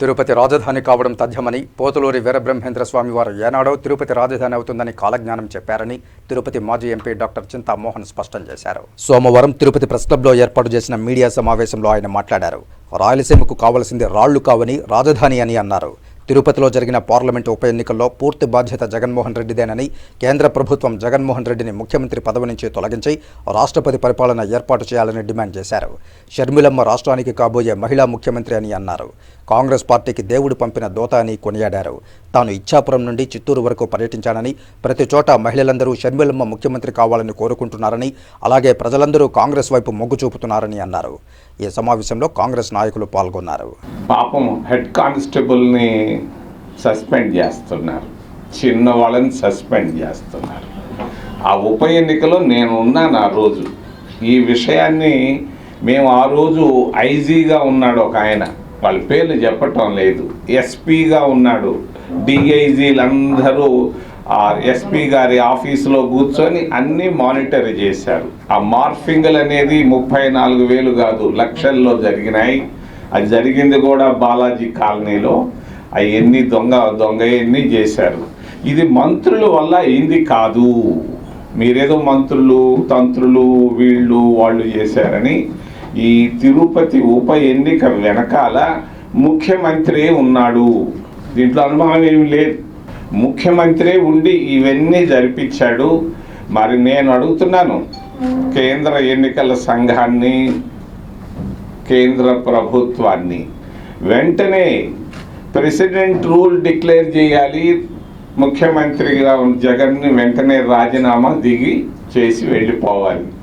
తిరుపతి రాజధాని కావడం తథ్యమని పోతులూరి వీరబ్రహ్మేంద్ర స్వామి వారు ఏనాడో తిరుపతి రాజధాని అవుతుందని కాలజ్ఞానం చెప్పారని తిరుపతి మాజీ ఎంపీ డాక్టర్ చింతామోహన్ స్పష్టం చేశారు. సోమవారం తిరుపతి ప్రెస్ క్లబ్లో ఏర్పాటు చేసిన మీడియా సమావేశంలో ఆయన మాట్లాడారు. రాయలసీమకు కావలసింది రాళ్ళు కావని రాజధాని అని అన్నారు. తిరుపతిలో జరిగిన పార్లమెంటు ఉప ఎన్నికల్లో పూర్తి బాధ్యత జగన్మోహన్ రెడ్డిదేనని కేంద్ర ప్రభుత్వం జగన్మోహన్ రెడ్డిని ముఖ్యమంత్రి పదవి నుంచి తొలగించి రాష్ట్రపతి పరిపాలన ఏర్పాటు చేయాలని డిమాండ్ చేశారు. షర్మిలమ్మ రాష్ట్రానికి కాబోయే మహిళా ముఖ్యమంత్రి అని అన్నారు. కాంగ్రెస్ పార్టీకి దేవుడు పంపిన దోత అని కొనియాడారు. తాను ఇచ్చాపురం నుండి చిత్తూరు వరకు పర్యటించానని ప్రతి చోట మహిళలందరూ షర్మిలమ్మ ముఖ్యమంత్రి కావాలని కోరుకుంటున్నారని అలాగే ప్రజలందరూ కాంగ్రెస్ వైపు మొగ్గు చూపుతున్నారని అన్నారు. ఈ సమావేశంలో కాంగ్రెస్ నాయకులు పాల్గొన్నారు. పాపం హెడ్ కానిస్టేబుల్ని సస్పెండ్ చేస్తున్నారు. చిన్న వాళ్ళని సస్పెండ్ చేస్తున్నారు. ఆ ఉప ఎన్నికలో నేను ఉన్నాను ఆ రోజు. ఈ విషయాన్ని మేము ఆ రోజు ఐజీగా ఉన్నాడు ఒక ఆయన. వాళ్ళ పేర్లు చెప్పటం లేదు. ఎస్పీగా ఉన్నాడు. డిఐజీలందరూ ఆ ఎస్పీ గారి ఆఫీసులో కూర్చొని అన్నీ మానిటర్ చేశారు. ఆ మార్ఫింగ్లు అనేది ముప్పై నాలుగు వేలు కాదు లక్షల్లో జరిగినాయి. అది జరిగింది కూడా బాలాజీ కాలనీలో. అవన్నీ దొంగ దొంగ ఎన్ని చేశారు. ఇది మంత్రుల వల్ల ఏంది కాదు. మీరేదో మంత్రులు తంత్రులు వీళ్ళు వాళ్ళు చేశారని ఈ తిరుపతి ఉప ఎన్నిక వెనకాల ముఖ్యమంత్రి ఉన్నాడు. దీంట్లో అనుభవం ఏమి లేదు. ముఖ్యమంత్రి ఉండి ఇవన్నీ జరిపించాడు. మరి నేను అడుగుతున్నాను కేంద్ర ఎన్నికల సంఘాన్ని కేంద్ర ప్రభుత్వాన్ని. వెంటనే ప్రెసిడెంట్ రూల్ డిక్లేర్ చేయాలి. ముఖ్యమంత్రిగా జగన్ని వెంటనే రాజీనామా దిగి చేసి వెళ్ళిపోవాలి.